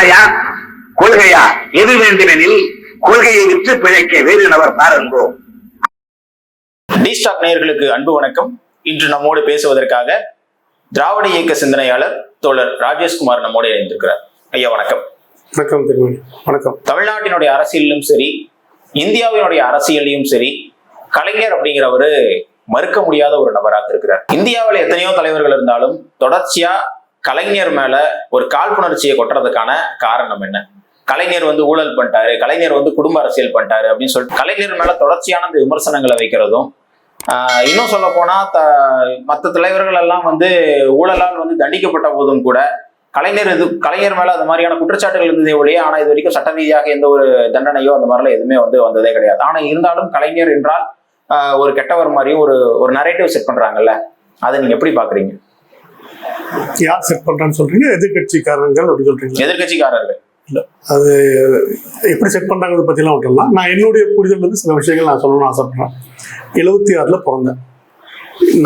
கொள்ளையா கொள்கையா? எது வேண்டுமெனில் கொள்கையை விற்று பிழைக்க வேறு நபர் பாருங்கோ டி ஸ்டாக் நேயர்களுக்கு அன்பு வணக்கம். இன்று நம்மோடு பேசுவதற்காக திராவிட இயக்க சிந்தனையாளர் தோழர் ராஜேஷ்குமார் நம்மோடு இணைந்திருக்கிறார். ஐயா வணக்கம். வணக்கம் திருமணி. வணக்கம். தமிழ்நாட்டினுடைய அரசியலிலும் சரி இந்தியாவினுடைய அரசியலையும் சரி கலைஞர் அப்படிங்கிறவரு மறுக்க முடியாத ஒரு நபராக இருக்கிறார். இந்தியாவில் எத்தனையோ தலைவர்கள் இருந்தாலும் தொடர்ச்சியா கலைஞர் மேல ஒரு காழ்ப்புணர்ச்சியை கொட்டுறதுக்கான காரணம் என்ன? கலைஞர் வந்து ஊழல் பண்ணிட்டாரு கலைஞர் வந்து குடும்ப அரசியல் பண்ணிட்டாரு அப்படின்னு சொல்லிட்டு கலைஞர் மேல தொடர்ச்சியான அந்த விமர்சனங்களை வைக்கிறதும் இன்னும் சொல்ல போனா த மற்ற தலைவர்கள் எல்லாம் வந்து ஊழலால் வந்து தண்டிக்கப்பட்ட போதும் கூட கலைஞர் இது கலைஞர் மேல அந்த மாதிரியான குற்றச்சாட்டுகள் இருந்ததே ஒழிய ஆனா இது வரைக்கும் சட்ட ரீதியாக எந்த ஒரு தண்டனையோ அந்த மாதிரிலாம் எதுவுமே வந்து வந்ததே கிடையாது. ஆனா இருந்தாலும் கலைஞர் என்றால் ஒரு கெட்டவர் மாதிரியும் ஒரு ஒரு நரேட்டிவ் செட் பண்றாங்கல்ல அதை நீங்க எப்படி பாக்குறீங்க? யார் செட் பண்றான்னு சொல்றீங்க? எதிர்கட்சிக்காரங்கள் அப்படின்னு சொல்றீங்க எதிர்கட்சிக்காரர்கள் அது எப்படி செட் பண்றாங்கிறத பத்திலாம் விட்டுலாம் நான் என்னுடைய புரிதல் வந்து சில விஷயங்கள் நான் சொல்லணும்னு ஆசைப்படுறேன். எழுபத்தி ஆறுல பிறந்தேன்.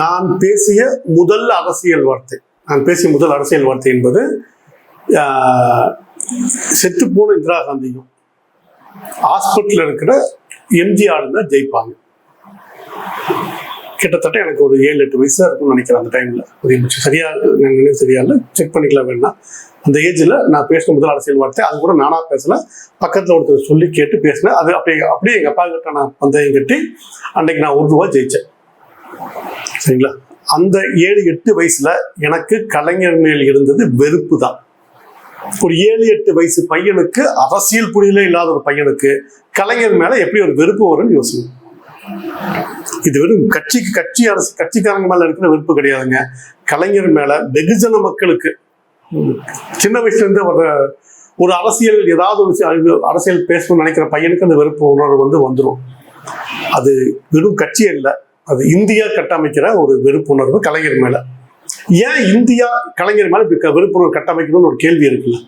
நான் பேசிய முதல் அரசியல் வார்த்தை நான் பேசிய முதல் அரசியல் வார்த்தை என்பது செத்து போன இந்திரா காந்தியும் ஹாஸ்பிட்டல் இருக்கிற எம்ஜிஆர் தான் ஜெயிப்பாங்க. கிட்டத்தட்ட எனக்கு ஒரு ஏழு எட்டு வயசு தான் இருக்கும்னு நினைக்கிறேன் அந்த டைம்ல அதிகபட்சம் சரியா நான் நினைவு சரியா இல்லை செக் பண்ணிக்கலாம் வேணா. அந்த ஏஜ்ல நான் பேசின முதல் அரசியல் வார்த்தை அது கூட நானா பேசல. பக்கத்துல ஒருத்தர் சொல்லி கேட்டு பேசினேன். அது அப்படியே அப்படியே எங்க அப்பா கிட்ட நான் பந்தயம் கட்டி அன்னைக்கு நான் ஒரு ரூபா ஜெயிச்சேன். சரிங்களா? அந்த ஏழு எட்டு வயசுல எனக்கு கலைஞர் மேல் இருந்தது வெறுப்பு தான். ஒரு ஏழு எட்டு வயசு பையனுக்கு அரசியல் புரியலே இல்லாத ஒரு பையனுக்கு கலைஞர் மேல எப்படி ஒரு வெறுப்பு வரும்னு யோசிங்க. இது வெறும் கட்சிக்கு கட்சி அரசு கட்சிக்காரங்க மேல இருக்கிற வெறுப்பு கிடையாதுங்க. கலைஞர் மேல வெகுஜன மக்களுக்கு சின்ன வயசுல இருந்து ஒரு ஒரு அரசியல் ஏதாவது ஒரு அரசியல் பேசணும்னு நினைக்கிற பையனுக்கு அந்த வெறுப்பு உணர்வு வந்து வந்துடும் அது வெறும் கட்சி இல்லை அது இந்தியா கட்டமைக்கிற ஒரு வெறுப்புணர்வு கலைஞர் மேல. ஏன் இந்தியா கலைஞர் மேல இப்படி வெறுப்புணர்வு கட்டமைக்கணும்னு ஒரு கேள்வி இருக்குல்ல?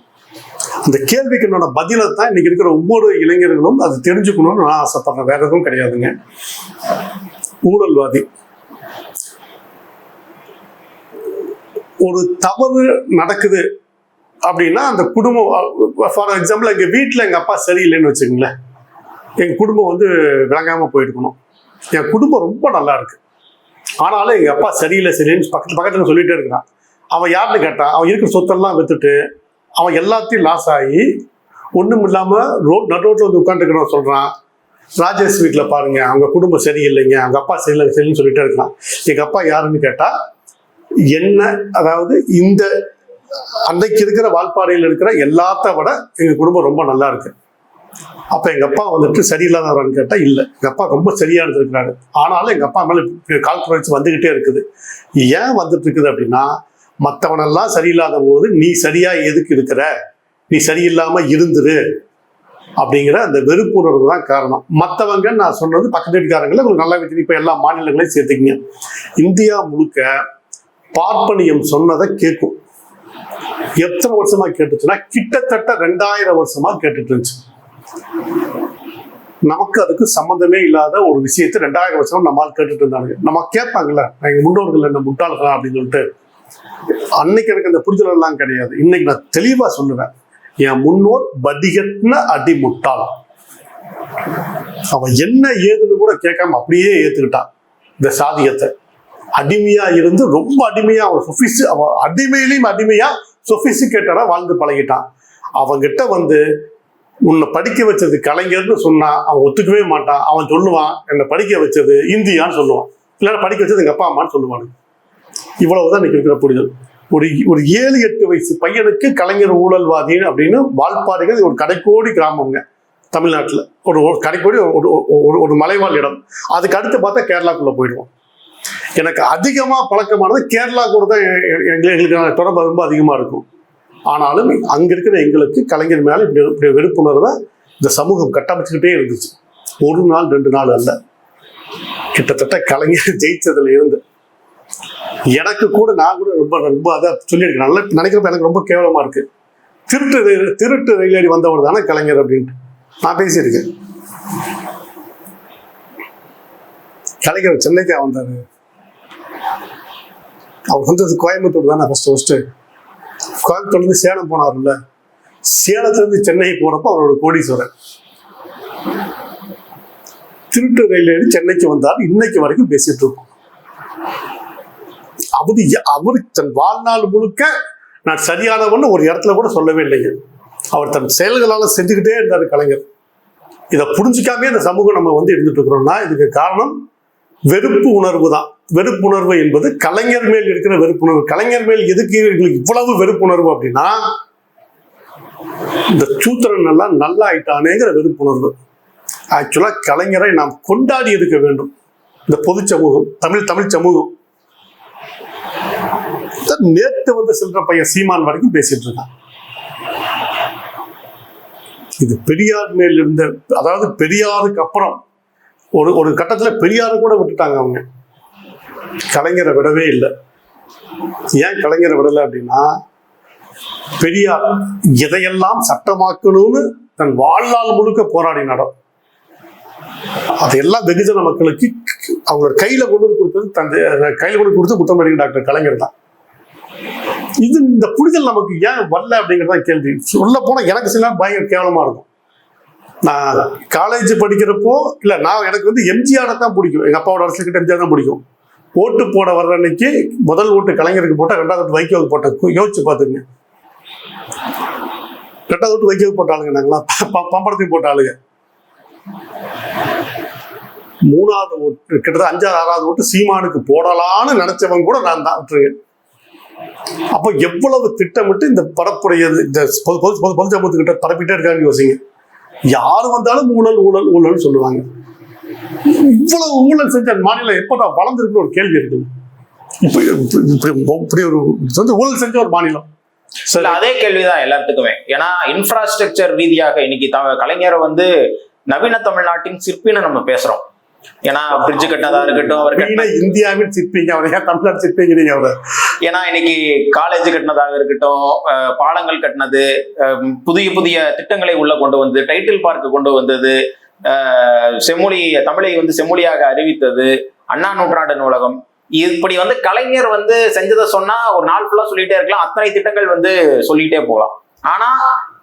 அந்த கேள்விக்கு என்னோட பதிலை தான் இன்னைக்கு இருக்கிற ஒவ்வொரு இளைஞர்களும் அது தெரிஞ்சுக்கணும்னு நான் ஆசைப்படுறேன். வேற எதுவும் கிடையாதுங்க. ஊழல்வாதி. ஒரு தவறு நடக்குது அப்படின்னா அந்த குடும்பம் ஃபார் எக்ஸாம்பிள் எங்கள் வீட்டில் எங்கள் அப்பா சரியில்லைன்னு வச்சுக்கோங்களேன். எங்கள் குடும்பம் வந்து விளங்காமல் போயிருக்கணும் என் குடும்பம் ரொம்ப நல்லா இருக்கு. ஆனாலும் எங்கள் அப்பா சரியில்லை சரியில்லைன்னு பக்கத்து பக்கத்தில் சொல்லிகிட்டே இருக்கிறான். அவன் யாருன்னு கேட்டான். அவன் இருக்கிற சொத்தெல்லாம் வித்துட்டு அவன் எல்லாத்தையும் லாஸ் ஆகி ஒன்றும் இல்லாமல் ரோட் நடு ரோட்டில் வந்து உட்காந்துருக்கிறவன் சொல்கிறான் ராஜேஷ் வீட்டில் பாருங்க அவங்க குடும்பம் சரியில்லைங்க அவங்க அப்பா சரியில்லை சரின்னு சொல்லிட்டு இருக்கலாம். எங்கள் அப்பா யாருன்னு கேட்டால் என்ன அதாவது இந்த அன்னைக்கு இருக்கிற வால்பாறையில் இருக்கிற எல்லாத்த விட எங்கள் குடும்பம் ரொம்ப நல்லா இருக்கு. அப்போ எங்கள் அப்பா வந்துட்டு சரியில்லாதவரான்னு கேட்டால் இல்லை. எங்கள் அப்பா ரொம்ப சரியானது இருக்கிறாரு ஆனாலும் எங்கள் அப்பா மேலே கால்குலேட்ஸ் வந்துக்கிட்டே இருக்குது. ஏன் வந்துட்டு இருக்குது அப்படின்னா மற்றவனெல்லாம் சரியில்லாத போது நீ சரியா எதுக்கு இருக்கிற? நீ சரியில்லாம இருந்துரு. அப்படிங்கிற அந்த வெறுப்புணர்வு தான் காரணம். மற்றவங்க நான் சொன்னது பக்கத்து வீட்டுக்காரங்களை உங்களுக்கு நல்லா வச்சு இப்போ எல்லா மாநிலங்களையும் சேர்த்துக்கிங்க. இந்தியா முழுக்க பார்ப்பனியம் சொன்னதை கேட்கும். எத்தனை வருஷமா கேட்டுச்சுன்னா கிட்டத்தட்ட ரெண்டாயிரம் வருஷமா கேட்டுட்டு இருந்துச்சு. நமக்கு அதுக்கு சம்மந்தமே இல்லாத ஒரு விஷயத்தை ரெண்டாயிரம் வருஷம் நம்மால் கேட்டுட்டு இருந்தாங்க நம்ம கேட்பாங்கல்ல எங்க முன்னோர்கள் என்ன முட்டாள்களா? அப்படின்னு சொல்லிட்டு. அன்னைக்கு எனக்கு அந்த புரிதல் எல்லாம் கிடையாது. இன்னைக்கு நான் தெளிவா சொல்லுவேன். என் முன்னோர் வடிகட்டின அடி முட்டாள் அவன் என்ன ஏதுன்னு கூட கேட்காம அப்படியே ஏத்துக்கிட்டான். இந்த சாதியத்தை. அடிமையா இருந்து ரொம்ப அடிமையா அவன் சொபிசி அவன் அடிமையிலையும் அடிமையா சொபிசிகேட்டடா வாழ்ந்து பழகிட்டான். அவன்கிட்ட வந்து உன்னை படிக்க வச்சது கலைஞர்னு சொன்னா அவன் ஒத்துக்கவே மாட்டான். அவன் சொல்லுவான் என்னை படிக்க வச்சது இந்தியான்னு சொல்லுவான். இல்லைன்னா படிக்க வச்சது எங்க அப்பா அம்மான்னு சொல்லுவானுங்க. இவ்வளவுதான் இன்னைக்கு இருக்கிற புரிதல். ஒரு ஒரு ஏழு எட்டு வயசு பையனுக்கு கலைஞர் ஊழல்வாதின்னு அப்படின்னு வால்பாறைகள் ஒரு கடைக்கோடி கிராமங்க தமிழ்நாட்டில். ஒரு ஒரு கடைக்கோடி ஒரு ஒரு- ஒரு மலைவாழ் இடம். அதுக்கு அடுத்து பார்த்தா கேரளாக்குள்ளே போயிடுவோம். எனக்கு அதிகமாக பழக்கமானது கேரளா கூட தான் எ- எங்களுக்கு தொடர்பு ரொம்ப அதிகமாக இருக்கும். ஆனாலும் அங்கே இருக்கிற எங்களுக்கு கலைஞர் மேலே இப்படி இப்படி வெறுப்புணர்வை இந்த சமூகம் கட்டமைச்சுக்கிட்டே இருந்துச்சு. ஒரு நாள் ரெண்டு நாள் அல்ல. கிட்டத்தட்ட கலைஞர் ஜெயிச்சதுல இருந்து எனக்கு கூட நான் கூட ரொம்ப ரொம்ப அதான் சொல்லியிருக்கேன். நல்லா நினைக்கிறப்ப எனக்கு ரொம்ப கேவலமா இருக்கு. திருட்டு ரயில் திருட்டு ரயிலடி வந்தவர் தானே கலைஞர் அப்படின்ட்டு. நான் பேசியிருக்கேன். கலைஞர் சென்னைக்கா வந்தாரு. அவர் வந்தது கோயம்புத்தூர் தானே ஃபஸ்ட்டு ஃபஸ்ட்டு கோயம்புத்தூர்லேருந்து சேலம் போனார்ல சேலத்திலிருந்து சென்னை போனப்போ அவரோட கோடீஸ்வரன் திருட்டு ரயில் சென்னைக்கு வந்தார். இன்னைக்கு வரைக்கும் பேசிட்டு இருக்கோம். அவரு அவரு தன் வாழ்நாள் முழுக்க நான் சரியானவன்னு ஒரு இடத்துல கூட சொல்லவே இல்லைங்க. அவர் தன் செயல்களால் செஞ்சுக்கிட்டே இருந்தார் கலைஞர். இதை புரிஞ்சுக்காமே இந்த சமூகம் நம்ம வந்து இருந்துட்டு இருக்கிறோம்னா இதுக்கு காரணம் வெறுப்பு உணர்வு தான். வெறுப்புணர்வு என்பது கலைஞர் மேல் இருக்கிற வெறுப்புணர்வு. கலைஞர் மேல் எதுக்கு எங்களுக்கு இவ்வளவு வெறுப்புணர்வு அப்படின்னா இந்த சூத்திரன் எல்லாம் நல்லா ஆயிட்டானேங்கிற வெறுப்புணர்வு. ஆக்சுவலாக கலைஞரை நாம் கொண்டாடி இருக்க வேண்டும். இந்த பொது சமூகம் தமிழ் தமிழ் சமூகம். தான் நேத்து வந்து சில்லற பையன் சீமான் வரைக்கும் பேசிட்டு இருக்கான். இது பெரியார் மேல் இருந்த அதாவது பெரியாருக்கு அப்புறம் ஒரு ஒரு கட்டத்துல பெரியாரை கூட விட்டுட்டாங்க அவங்க. கலைஞரை விடவே இல்லை. ஏன் கலைஞரை விடலை அப்படின்னா பெரியார் எதையெல்லாம் சட்டமாக்கணும்னு தன் வாழ்நாள் முழுக்க போராடினாரோ அதையெல்லாம் வெகுஜன மக்களுக்கு அவங்க கையில கொண்டு கொடுத்தது தந்தை கையில கொண்டு கொடுத்து முத்தமடிங்க டாக்டர் கலைஞர் தான். இது இந்த புரிதல் நமக்கு ஏன் வரல அப்படிங்கறத கேள்வி. சொல்ல போனா எனக்கு சில நேரம் பயங்கர கேவலமா இருக்கும். நான் காலேஜ் படிக்கிறப்போ இல்ல நான் எனக்கு வந்து எம்ஜிஆரை தான் பிடிக்கும். எங்க அப்பாவோட அரசியல் கிட்ட எம்ஜிஆர் தான் பிடிக்கும். ஓட்டு போட வர்ற அன்னைக்கு முதல் ஓட்டு கலைஞருக்கு போட்டா ரெண்டாவது ஓட்டு வைகோவுக்கு போட்டேன். யோசிச்சு பார்த்துங்க ரெண்டாவது ஓட்டு வைகோவுக்கு போட்ட ஆளுங்க நாங்களாம் ப- போட்ட ஆளுங்க. மூணாவது ஓட்டு கிட்டத்தட்ட அஞ்சாவது ஆறாவது ஓட்டு சீமானுக்கு போடலான்னு நினைச்சவங்க கூட நான் தான். விட்டுருக்கேன் அப்போ எவ்வளவு திட்டமிட்டு இந்த பரப்புரைய இந்த பொது சமூகத்துக்கிட்ட பரப்பிட்டே இருக்காங்கன்னு யோசிங்க. யார் வந்தாலும் ஊழல் ஊழல் ஊழல்னு சொல்லுவாங்க. இவ்வளவு ஊழல் செஞ்ச மாநிலம் எப்போ வளர்ந்துருக்குன்னு ஒரு கேள்வி இருக்குது. இப்போ இப்படி ஒரு வந்து ஊழல் செஞ்ச ஒரு மாநிலம். சரி. அதே கேள்விதான் எல்லாத்துக்குமே. ஏன்னா இன்ஃப்ராஸ்ட்ரக்சர் ரீதியாக இன்னைக்கு த- கலைஞரை வந்து நவீன தமிழ்நாட்டின் சிற்பின்னு நம்ம பேசுறோம். ஏன்னா பிரிட்ஜ் கட்டினதா இருக்கட்டும் அவர் இந்தியாவின் சிற்பிங்க அவரை ஏன் தமிழ்நாடு சிற்பிங்கிறீங்க அவரை? ஏன்னா இன்னைக்கு காலேஜ் கட்டினதாக இருக்கட்டும் பாலங்கள் கட்டினது புதிய புதிய திட்டங்களை உள்ள கொண்டு வந்தது டைட்டில் பார்க் கொண்டு வந்தது செம்மொழி தமிழை வந்து செம்மொழியாக அறிவித்தது அண்ணா நூற்றாண்டு நூலகம் இப்படி வந்து கலைஞர் வந்து செஞ்சதை சொன்னா ஒரு நாள் ஃபுல்லா சொல்லிட்டே இருக்கலாம். அத்தனை திட்டங்கள் வந்து சொல்லிட்டே போகலாம். ஆனா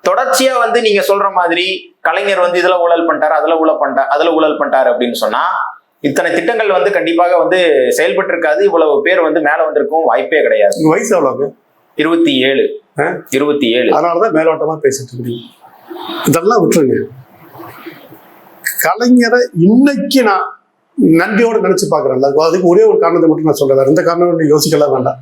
தொடர்ச்சியா வந்து நீங்க சொல்ற மாதிரி கலைஞர் வந்து இதுல ஊழல் பண்ணிட்டாரு அதுல ஊழல் பண்ணிட்டாரு அதுல ஊழல் பண்ணிட்டாரு அப்படின்னு சொன்னா இத்தனை திட்டங்கள் வந்து கண்டிப்பாக வந்து செயல்பட்டு இருக்காது இவ்வளவு பேர் வந்து மேல வந்திருக்கும் வாய்ப்பே கிடையாது. வயசு எவ்வளவு இருபத்தி ஏழு? இருபத்தி ஏழு. அதனாலதான் மேலோட்டமா பேசிட்டு இருக்கீங்க. இதெல்லாம் விட்டுருங்க. கலைஞரை இன்னைக்கு நான் நன்றியோட நினைச்சு பாக்குறேன்ல அதுக்கு ஒரே ஒரு காரணத்தை மட்டும் நான் சொல்றேன். காரணமும் நீ யோசிக்கலாம் வேண்டாம்.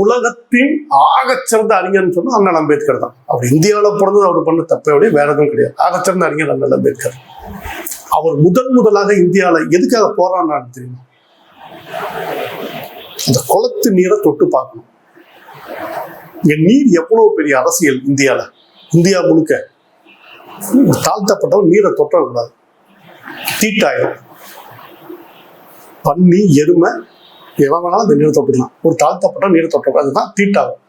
உலகத்தின் ஆகச்சிறந்த அறிஞர்னு சொன்னால் அண்ணல் அம்பேத்கர் தான். அவர் இந்தியாவில் பிறந்தது அவர் பண்ண தப்பே ஒழிய வேற எதுவும் கிடையாது. ஆகச்சிறந்த அறிஞர் அண்ணல் அம்பேத்கர். அவர் முதல் முதலாக இந்தியாவில் எதுக்காக போராடினாரு தெரியுமா? அந்த குளத்து நீரை தொட்டு பார்க்கணும். இங்க நீர் எவ்வளவு பெரிய அரசியல் இந்தியால இந்தியா முழுக்க. தாழ்த்தப்பட்டவன் நீரை தொட்டக்கூடாது தீட்டாயிரும் பன்னி எருமை எவன் வேணாலும் அந்த நீரை தொட்டுக்கலாம் ஒரு தாழ்த்தப்பட்ட நீரை தொட்டக்கூடாது அதுதான் தீட்டாகும்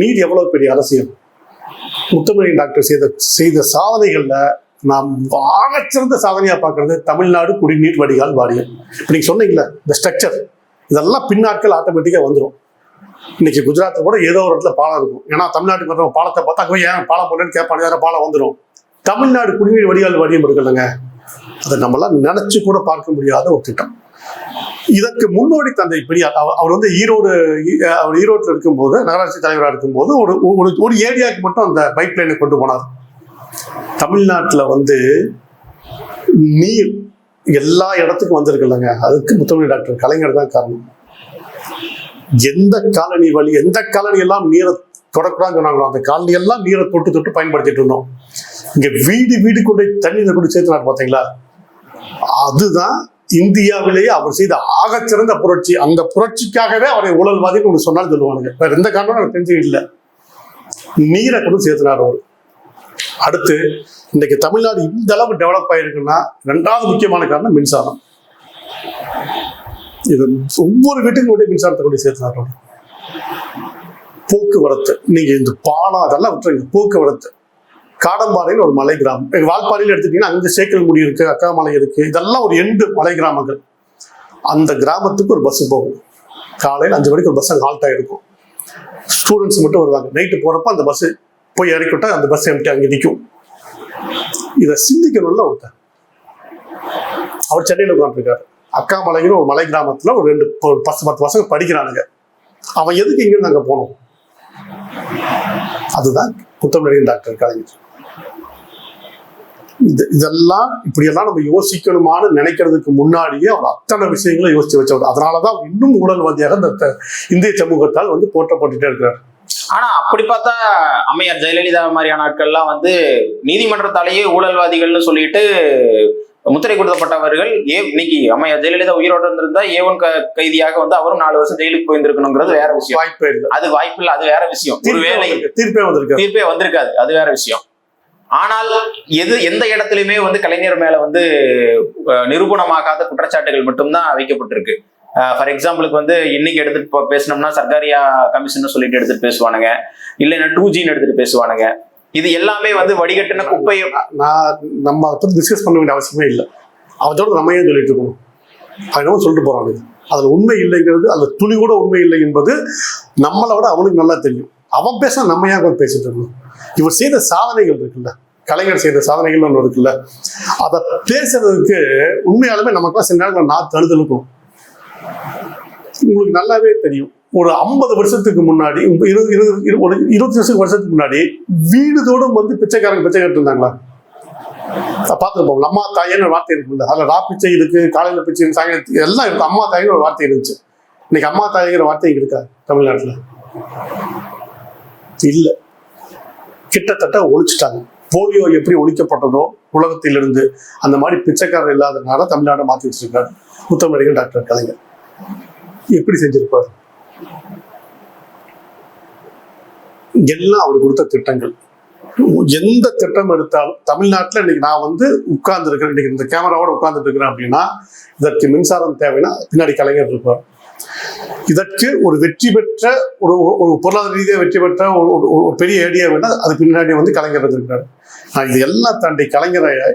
நீர் எவ்வளவு பெரிய அரசியல் முத்தமிழ் டாக்டர் செய்த செய்த சாதனைகளில் நாம் ஆகச்சிறந்த சாதனையாக பார்க்கறது தமிழ்நாடு குடிநீர் வடிகால் வாரியம். இப்போ நீங்கள் சொன்னீங்களே இந்த ஸ்ட்ரக்சர் இதெல்லாம் பின்னாட்கள் ஆட்டோமேட்டிக்காக வந்துடும் இன்னைக்கு குஜராத்தில் கூட ஏதோ ஒரு இடத்துல பாலம் இருக்கும். ஏன்னா தமிழ்நாட்டுக்கு வரவங்க பாலத்தை பார்த்தா அங்க ஏன் பாலம் போடலன்னு கேட்பாங்க. யாரும் பாலம் வந்துடும் தமிழ்நாடு குடிநீர் வடிகால் வாரியம் இருக்குல்லங்க. அதை நம்மளாம் நினச்சி கூட பார்க்க முடியாத ஒரு திட்டம். இதற்கு முன்னோடி தந்தை பெரியார் அவர் அவர் வந்து ஈரோடு அவர் ஈரோட்டில் இருக்கும்போது நகராட்சி தலைவராக இருக்கும்போது ஒரு ஒரு ஒரு ஏரியாவுக்கு மட்டும் அந்த பைப் லைனை கொண்டு போனார். தமிழ்நாட்டில் வந்து நீர் எல்லா இடத்துக்கும் வந்திருக்குல்லங்க. அதுக்கு முத்தமிழ் டாக்டர் கலைஞர் தான் காரணம். எந்த காலனி வழி எந்த காலனி எல்லாம் நீரை தொடக்கூடாதுன்னு சொன்னாங்களோ அந்த காலனி எல்லாம் நீரை தொட்டு தொட்டு பயன்படுத்திட்டு இருந்தோம். இங்க வீடு வீடு கொண்டு போய் தண்ணீரை கொண்டு சேர்த்துனாரு பார்த்தீங்களா அதுதான் இந்தியாவிலேயே அவர் செய்த ஆகச்சிறந்த புரட்சி. அந்த புரட்சிக்காகவே அவரை ஊழல்வாதின்னு ஒன்று சொன்னாலும் சொல்லுவானுங்க. வேற எந்த காரணமும் எனக்கு தெரிஞ்சு இல்லை. நீரை கொண்டு சேர்த்தினார் அவர். அடுத்து இன்னைக்கு தமிழ்நாடு இந்த அளவு டெவலப் ஆயிருக்குன்னா ரெண்டாவது முக்கியமான காரணம் மின்சாரம். இது ஒவ்வொரு வீட்டுக்கும் கூட மின்சாரத்தை கொண்டு சேர்த்தினார் அவர். போக்குவரத்து. நீங்க இந்த பாலம் அதெல்லாம் விட்டுருங்க. போக்குவரத்து. காடம்பாறையில் ஒரு மலை கிராமம் வால்பாறையில் எடுத்துட்டீங்கன்னா அங்கே சேக்கல் முடி இருக்கு அக்காமலை இருக்கு. இதெல்லாம் ஒரு எண்டு மலை கிராமங்கள் அந்த கிராமத்துக்கு ஒரு பஸ் போகும். காலையில் அஞ்சு மணிக்கு ஒரு பஸ் அங்கே ஹால்ட் ஆகிருக்கும் ஸ்டூடெண்ட்ஸ் மட்டும் வருவாங்க. நைட்டு போகிறப்ப அந்த பஸ்ஸு போய் இறக்கிவிட்டா அந்த பஸ் எம்டி அங்கே நிற்கும் இதை சிந்திக்கணும்ல ஒருத்தர். அவர் சென்னையில் உட்காந்துருக்காரு அக்காமலைங்கிற ஒரு மலை கிராமத்தில் ஒரு ரெண்டு ஒரு பத்து பத்து பசங்க படிக்கிறானுங்க. அவன் எதுக்கு இங்கேருந்து அங்கே போகணும்? அதுதான் புத்தமிழ் டாக்டர் கலைஞர். இது இதெல்லாம் இப்படியெல்லாம் நம்ம யோசிக்கணுமான்னு நினைக்கிறதுக்கு முன்னாடியே அவர் அத்தனை விஷயங்களை யோசிச்சு வச்சவர். அதனாலதான் அவர் இன்னும் ஊழல்வாதியாக இந்த இந்திய சமூகத்தால் வந்து போற்றப்பட்டுட்டே இருக்கிறார். ஆனா அப்படி பார்த்தா அம்மையார் ஜெயலலிதா மாதிரியான ஆட்கள்லாம் வந்து நீதிமன்றத்தாலேயே ஊழல்வாதிகள்னு சொல்லிட்டு முத்திரை கொடுக்கப்பட்டவர்கள் ஏ இன்னைக்கு அம்மையார் ஜெயலலிதா உயிரோடு இருந்திருந்தா ஏ ஒன் கைதியாக வந்து அவரும் நாலு வருஷம் ஜெயிலுக்கு போயிருந்திருக்கணுங்கிறது வேற விஷயம். வாய்ப்பே இல்லை. அது வாய்ப்பு இல்லை அது வேற விஷயம். தீர்ப்பே ஒருவேளை வந்திருக்கு. தீர்ப்பே வந்திருக்காரு தீர்ப்பே வந்திருக்காது. அது வேற விஷயம். ஆனால் எது எந்த இடத்துலையுமே வந்து கலைஞர் மேல வந்து நிரூபணமாகாத குற்றச்சாட்டுகள் மட்டும்தான் வைக்கப்பட்டிருக்கு. ஃபார் எக்ஸாம்பிளுக்கு வந்து இன்னைக்கு எடுத்துட்டு போ- பேசினோம்னா சர்க்காரியா கமிஷன் சொல்லிட்டு எடுத்துட்டு பேசுவானுங்க. இல்லைன்னா டூ ஜின்னு எடுத்துட்டு பேசுவானுங்க. இது எல்லாமே வந்து வடிகட்டின குப்பையை நான் நம்ம அதை டிஸ்கஸ் பண்ண வேண்டிய அவசியமே இல்லை. அவத்தோட நம்ம ஏன் சொல்லிட்டு இருக்கணும் அவன் சொல்லிட்டு போறாங்க. அதுல உண்மை இல்லைங்கிறது அதுல துளி கூட உண்மை இல்லை என்பது நம்மளை விட அவனுக்கு நல்லா தெரியும். அவன் பேச நம்ம ஏன் கூட பேசிட்டு இருக்கணும்? இவர் செய்த சாதனைகள் இருக்குல்ல? கலைஞர் செய்த சாதனைகள் ஒன்று இருக்குல்ல? அதை பேசுறதுக்கு உண்மையாலுமே நமக்கு சில நேரங்கள் நான் தழுதலுக்கும் உங்களுக்கு நல்லாவே தெரியும். ஒரு ஐம்பது வருஷத்துக்கு முன்னாடி இருபது இருபது இரு- ஒரு இருபத்தி வருஷத்துக்கு வருஷத்துக்கு முன்னாடி வீடுதோடும் வந்து பிச்சைக்காரங்க பிச்சை கட்டிருந்தாங்களா? பார்த்துருப்போம் அம்மா தாயின்னு ஒரு வார்த்தை இருக்குல்ல? அதில் ரா பிச்சை இருக்கு காலையில் பிச்சை சாயங்காலம் எல்லாம் இருக்கு. அம்மா தாயின்னு ஒரு வார்த்தை இருந்துச்சு. இன்னைக்கு அம்மா தாயங்கிற வார்த்தை இருக்கா தமிழ்நாட்டில்? இல்லை. கிட்டத்தட்ட ஒழிச்சிட்டாங்க. போலியோ எப்படி ஒழிக்கப்பட்டதோ உலகத்திலிருந்து அந்த மாதிரி பிச்சைக்காரர் இல்லாதனால தமிழ்நாடு மாற்றி வச்சிருக்காரு முத்தமிழர்கள் டாக்டர் கலைஞர். எப்படி செஞ்சிருப்பார்? எல்லாம் அவர் கொடுத்த திட்டங்கள். எந்த திட்டம் எடுத்தாலும் தமிழ்நாட்டில் இன்னைக்கு நான் வந்து உட்கார்ந்து இருக்கிறேன் இன்னைக்கு இந்த கேமராவோட உட்கார்ந்துட்டு இருக்கிறேன் அப்படின்னா இதற்கு மின்சாரம் தேவைன்னா பின்னாடி கலைஞர் இருப்பார். இதற்கு ஒரு வெற்றி பெற்ற ஒரு ஒரு பொருளாதார ரீதியாக வெற்றி பெற்ற ஒரு ஒரு- பெரிய ஐடியா வேணால் அது பின்னாடி வந்து கலைஞர் இருந்திருக்காரு நான் இது எல்லாம் தாண்டி கலைஞரை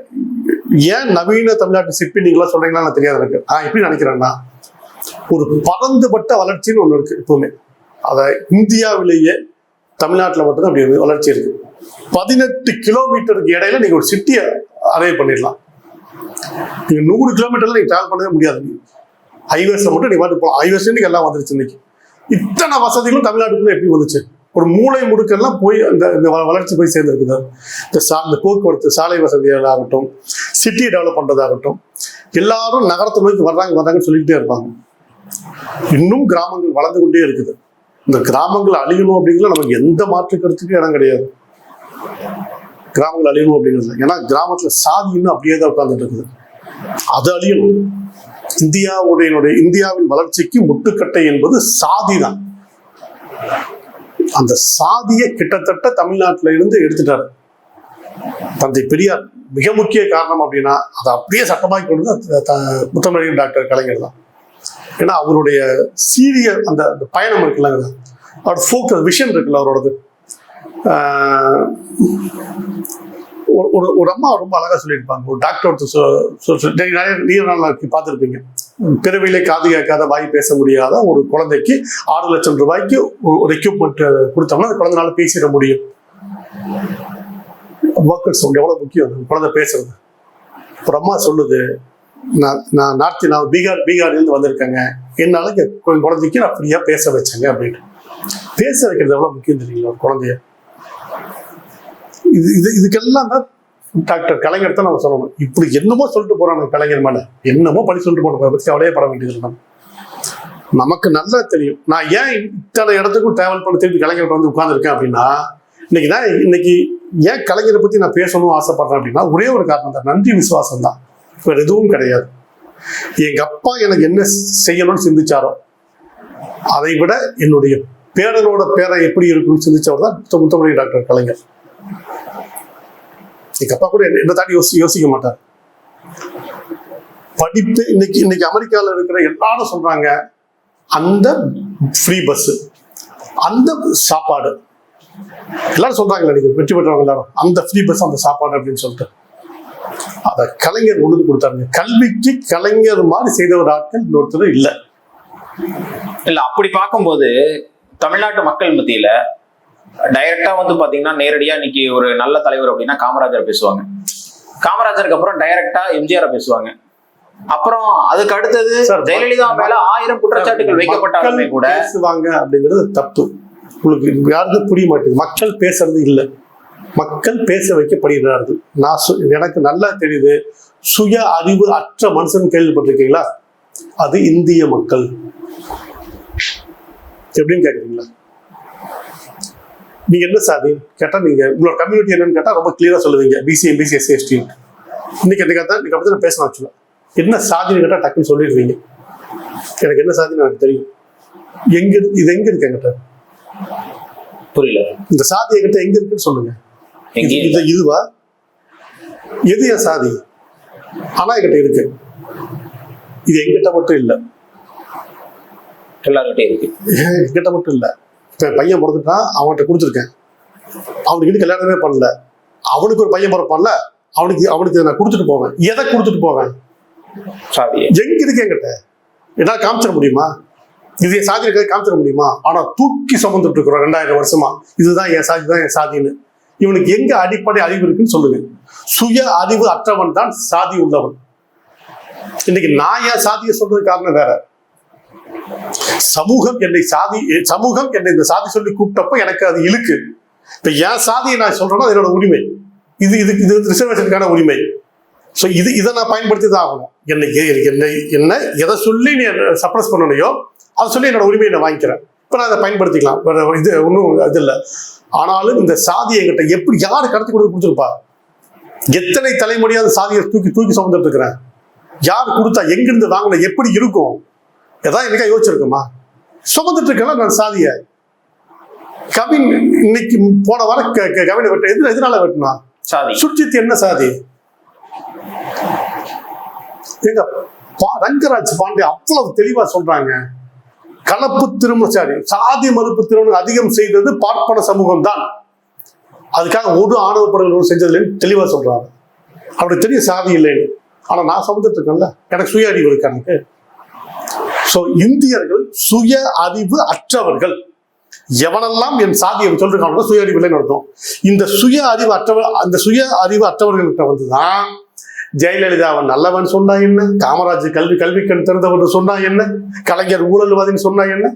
ஏன் நவீன தமிழ்நாட்டு சிற்பி நீங்களா சொல்றீங்களா எனக்கு தெரியாது எனக்கு. நான் எப்படி நினைக்கிறேன்னா ஒரு பறந்துபட்ட வளர்ச்சின்னு ஒன்று இருக்கு எப்பவுமே. அதை இந்தியாவிலேயே தமிழ்நாட்டில் மட்டும்தான் அப்படி ஒரு வளர்ச்சி இருக்கு. பதினெட்டு கிலோமீட்டருக்கு இடையில நீங்க ஒரு சிட்டியை அரைவ் பண்ணிடலாம். நீங்க நூறு கிலோமீட்டர்ல நீங்க டிராவல் பண்ணவே முடியாது. ஹைவேஸ்ல மட்டும் நீ பாட்டு போகலாம் ஹைவேஸ் இன்னைக்கு எல்லாம் வந்துருச்சு இன்னைக்கு. இத்தனை வசதிகளும் தமிழ்நாட்டுக்குள்ள எப்படி வந்துச்சு? ஒரு மூளை முடுக்கெல்லாம் போய் அந்த இந்த வ- வளர்ச்சி போய் சேர்ந்துருக்குது? இந்த சா இந்த போக்குவரத்து சாலை வசதிகளாகட்டும் சிட்டியை டெவலப் பண்ணுறதாகட்டும் எல்லாரும் நகரத்தை நோக்கி வர்றாங்க வர்றாங்கன்னு சொல்லிக்கிட்டே இருப்பாங்க. இன்னும் கிராமங்கள் வளர்ந்து கொண்டே இருக்குது. இந்த கிராமங்கள் அழியணும் அப்படிங்கிறது நமக்கு எந்த மாற்று கருத்துக்கும் இடம் கிடையாது. கிராமங்கள் அழியணும் அப்படிங்கிறது ஏன்னா கிராமத்தில் சாதி இன்னும் அப்படியே தான் உட்காந்துட்டு இருக்குது. அது அழியணும். இந்தியாவுடைய இந்தியாவின் வளர்ச்சிக்கு முட்டுக்கட்டை என்பது சாதி தான் அந்த சாதியை கிட்டத்தட்ட தமிழ்நாட்டில இருந்து எடுத்துட்டாரு. தந்தை பெரியார் மிக முக்கிய காரணம் அப்படின்னா அதை அப்படியே சட்டமாக்கி கொண்டு முத்தமிழ் டாக்டர் கலைஞர் தான். ஏன்னா அவருடைய சீரிய அந்த அந்த பயணம் இருக்குல்ல அவரோட ஃபோக்கஸ் விஷன் இருக்குல்ல அவரோடது. ஒரு ஒரு ஒரு அம்மா ரொம்ப அழகாக சொல்லியிருப்பாங்க. ஒரு டாக்டர் ஒருத்தர் சொ- சொ- நிறைய பார்த்துருப்பீங்க. பிறவிலே காது கேட்காத வாய் பேச முடியாத ஒரு குழந்தைக்கு ஆறு லட்சம் ரூபாய்க்கு ஒரு- எக்யூப்மெண்ட் கொடுத்தோம்னா அந்த குழந்தைனால பேசிட முடியும். ஒர்க்கர்ஸ் எவ்வளோ முக்கியம் அந்த குழந்தை பேசுறது. அப்புறம் அம்மா சொல்லுது நான் நான் நார்த்தி நான் பீகார் பீகார்லேருந்து வந்திருக்கேங்க. என்னால குழந்தைக்கு நான் ஃப்ரீயாக பேச வச்சேங்க அப்படின்ட்டு. பேச வைக்கிறது எவ்வளோ முக்கியம் தெரியுங்களா ஒரு குழந்தைய? இது இது இதுக்கெல்லாம் தான் டாக்டர் கலைஞர் தான் நம்ம சொல்லணும். இப்படி என்னமோ சொல்லிட்டு போறாங்க கலைஞர் மேல. என்னமோ பண்ணி சொல்லிட்டு போன பத்தி அவளையே பட வேண்டியது நம்ம. நமக்கு நல்லா தெரியும். நான் ஏன் இத்தனை இடத்துக்கும் டிராவல் பண்ண திருப்பி கலைஞர் வந்து உட்காந்துருக்கேன் அப்படின்னா இன்னைக்கு தான் இன்னைக்கு ஏன் கலைஞரை பத்தி நான் பேசணும்னு ஆசைப்படுறேன் அப்படின்னா ஒரே ஒரு காரணம் தான். நன்றி விசுவாசம் தான். வேற எதுவும் கிடையாது. எங்க அப்பா எனக்கு என்ன செய்யணும்னு சிந்திச்சாரோ அதை விட என்னுடைய பேரனோட பேரை எப்படி இருக்கும்னு சிந்திச்சவர் தான் முத்தமொழி டாக்டர் கலைஞர். எங்க அப்பா கூட என்ன தாண்டி யோசி யோசிக்க மாட்டார். படிப்பு இன்னைக்கு இன்னைக்கு அமெரிக்காவில் இருக்கிற எல்லாரும் சொல்றாங்க அந்த ஃப்ரீ பஸ் அந்த சாப்பாடு. எல்லாரும் சொல்றாங்களே இன்னைக்கு வெற்றி பெற்றவங்க எல்லாரும் அந்த ஃப்ரீ பஸ் அந்த சாப்பாடு அப்படின்னு சொல்லிட்டு. அதை கலைஞர் உணர்ந்து கொடுத்தாருங்க. கல்விக்கு கலைஞர் மாதிரி செய்த ஒரு ஆட்கள் இன்னொருத்தர் இல்லை. இல்ல அப்படி பார்க்கும்போது தமிழ்நாட்டு மக்கள் மத்தியில டைரக்டா வந்து பாத்தீங்கன்னா நேரடியா இன்னைக்கு ஒரு நல்ல தலைவர் அப்படின்னா காமராஜர் பேசுவாங்க. காமராஜருக்கு அப்புறம் டைரக்டா எம்ஜிஆர் பேசுவாங்க. அப்புறம் அதுக்கு அடுத்தது ஜெயலலிதா மேல ஆயிரம் குற்றச்சாட்டுகள் வைக்கப்பட்டாலுமே கூட பேசுவாங்க அப்படிங்கிறது தப்பு. உங்களுக்கு யாருக்கும் புரிய மாட்டேங்குது. மக்கள் பேசுறது இல்லை. மக்கள் பேச வைக்கப்படுகிறார்கள். நான் எனக்கு நல்லா தெரியுது. சுய அறிவு அற்ற மனுஷன் கேள்விப்பட்டிருக்கீங்களா? அது இந்திய மக்கள். எப்படின்னு கேக்குறீங்களா? நீங்க என்ன சாதி கேட்டா நீங்க உங்களோட கம்யூனிட்டி என்னன்னு கேட்டா ரொம்ப கிளியரா சொல்லுவீங்க. பிசி எம்பிசி எஸ்சி எஸ்டி இன்னைக்கு என்ன கேட்டா நீங்க அப்படி பேசணும் ஆக்சுவலா என்ன சாதின்னு கேட்டா டக்குன்னு சொல்லிடுவீங்க. எனக்கு என்ன சாதின்னு எனக்கு தெரியும். எங்க இது எங்க இருக்கு என்கிட்ட? புரியல. இந்த சாதி என்கிட்ட எங்க இருக்குன்னு சொல்லுங்க. இது இதுவா? எது என் சாதி? ஆனா என்கிட்ட இருக்கு. இது எங்கிட்ட மட்டும் இல்ல. எல்லார்கிட்டயும் இருக்கு. என்கிட்ட மட்டும் இல்ல. பையன் பிறந்துட்டான் அவன்கிட்ட கொடுத்துருக்கேன். அவனுக்கு கல்யாணமே பண்ணல. அவனுக்கு ஒரு பையன் பிறப்பான்ல அவனுக்கு அவனுக்கு நான் கொடுத்துட்டு போவேன். எதை கொடுத்துட்டு போவேன்? எங்க இருக்கு என்கிட்ட? என்னால காமிச்சிட முடியுமா? இது என் சாதி காமிச்சிட முடியுமா? ஆனா தூக்கி சுமந்துட்டு இருக்கிறோம் ரெண்டாயிரம் வருஷமா. இதுதான் என் சாதி தான் என் சாதின்னு. இவனுக்கு எங்க அடிப்படை அறிவு இருக்குன்னு சொல்லுங்க. சுய அறிவு அற்றவன் தான் சாதி உள்ளவன். இன்னைக்கு நான் என் சாதியை சொல்றது காரணம் வேற. சமூகம் என்னை சாதி சமூகம் என்னை இந்த சாதி சொல்லி கூப்பிட்டப்ப எனக்கு அது இழுக்கு. இப்ப என் சாதியை நான் சொல்றேன்னா என்னோட உரிமை. இது இது இது ரிசர்வேஷனுக்கான உரிமை. ஸோ இது இதை நான் பயன்படுத்தி தான் ஆகணும். என்னை என்னை என்ன எதை சொல்லி நீ சப்ரஸ் பண்ணணையோ அதை சொல்லி என்னோட உரிமையை நான் வாங்கிக்கிறேன். இப்போ நான் அதை பயன்படுத்திக்கலாம். இது ஒன்றும் இது இல்லை. ஆனாலும் இந்த சாதியை என்கிட்ட எப்படி யார் கடத்தி கொடுத்து கொடுத்துருப்பா? எத்தனை தலைமுறையாக அந்த சாதியை தூக்கி தூக்கி சுமந்துட்டு இருக்கிறேன்? யார் கொடுத்தா எங்கிருந்து வாங்கின எப்படி இருக்கும்? எதாவது எனக்கா யோசிச்சிருக்குமா? சுமந்துட்டு இருக்கேன் நான் சாதியை. கவின் இன்னைக்கு போன வாரம் கவினை வெட்ட எது எதனால வெட்டினா? சாதி. சுர்ஜித் என்ன சாதி? எங்க ரங்கராஜ் பாண்டே அவ்வளவு தெளிவா சொல்றாங்க. கலப்பு திருமணம் சாரி சாதி மறுப்பு திருமணம் அதிகம் செய்தது பார்ப்பன சமூகம் தான் அதுக்காக ஒரு ஆணவ படுகொலை செஞ்சதுலன்னு தெளிவா சொல்றாங்க அப்படி தெரிய சாதி இல்லைன்னு. ஆனா நான் சமுதிரத்து இருக்கேன்ல எனக்கு சுய அறிவு இருக்கு எனக்கு ஸோ இந்தியர்கள் சுய அறிவு அற்றவர்கள். எவனெல்லாம் என் சாதியை சொல்றாங்களோ சுய அறிவு இல்லைன்னு அர்த்தம். இந்த சுய அறிவு அற்றவர் அந்த சுய அறிவு அற்றவர்கள்கிட்ட வந்துதான் ஜெயலலிதா அவன் நல்லவன் சொன்னா என்ன? காமராஜ் கல்வி கல்வி கண் திறந்தவன் சொன்னா என்ன? கலைஞர் ஊழல்வாதின்னு சொன்னா என்ன?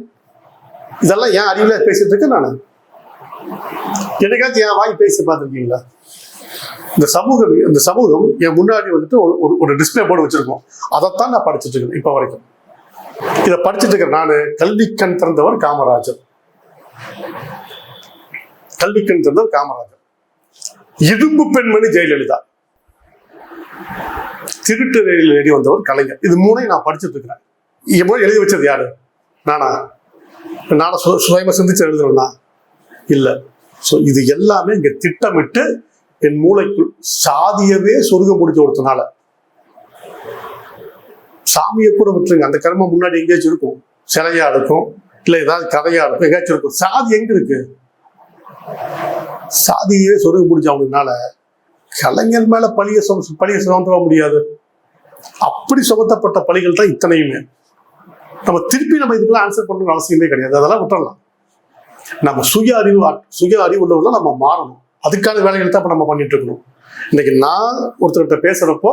இதெல்லாம் ஏன் அறிவுல பேசிட்டு இருக்கேன் நான். என்னைக்காச்சும் என் வாய் பேசி பார்த்துருக்கீங்களா? இந்த சமூகம் இந்த சமூகம் என் முன்னாடி வந்துட்டு ஒரு- ஒரு ஒரு டிஸ்பிளே போர்டு வச்சிருக்கோம். அதைத்தான் நான் படிச்சுட்டு இருக்கேன் இப்போ வரைக்கும். இதை படிச்சுட்டு இருக்கிற நான் கல்வி கண் திறந்தவர் காமராஜர். கல்வி கண் திறந்தவர் காமராஜர். இரும்பு பெண்மணி ஜெயலலிதா. திருட்டு ரயில் எழுதி வந்தவர் கலைஞர். இது மூணையும் நான் படிச்சுட்டு இருக்கிறேன். என் எழுதி வச்சது யாரு? நானா? நானும் சு- சுயமா சிந்திச்சு எழுதுறேன்னா இல்ல. ஸோ இது எல்லாமே இங்க திட்டமிட்டு என் மூளைக்குள் சாதியவே சொருக முடிச்ச ஒருத்தனால. சாமியை கூட விட்டுருங்க. அந்த கர்மம் முன்னாடி எங்கேயாச்சும் இருக்கும். சிலையா இருக்கும் இல்லை ஏதாவது கதையா இருக்கும் எங்கேயாச்சும் இருக்கும். சாதி எங்க இருக்கு? சாதியே சொருக முடிஞ்ச அவங்கனால கலைஞர் மேல பழிய பழிய சுமந்துட முடியாது. அப்படி சுமத்தப்பட்ட பழிகள் தான் இத்தனையுமே. நம்ம திருப்பி நம்ம இதுக்கெல்லாம் ஆன்சர் பண்ணணும்னு அவசியமே கிடையாது. அதெல்லாம் விட்டுறலாம். நம்ம சுய அறிவு சுய அறிவு உள்ளவங்க நம்ம மாறணும். அதுக்கான வேலைகள் தான் இப்ப நம்ம பண்ணிட்டு இருக்கணும். இன்னைக்கு நான் ஒருத்தர்கிட்ட பேசுறப்போ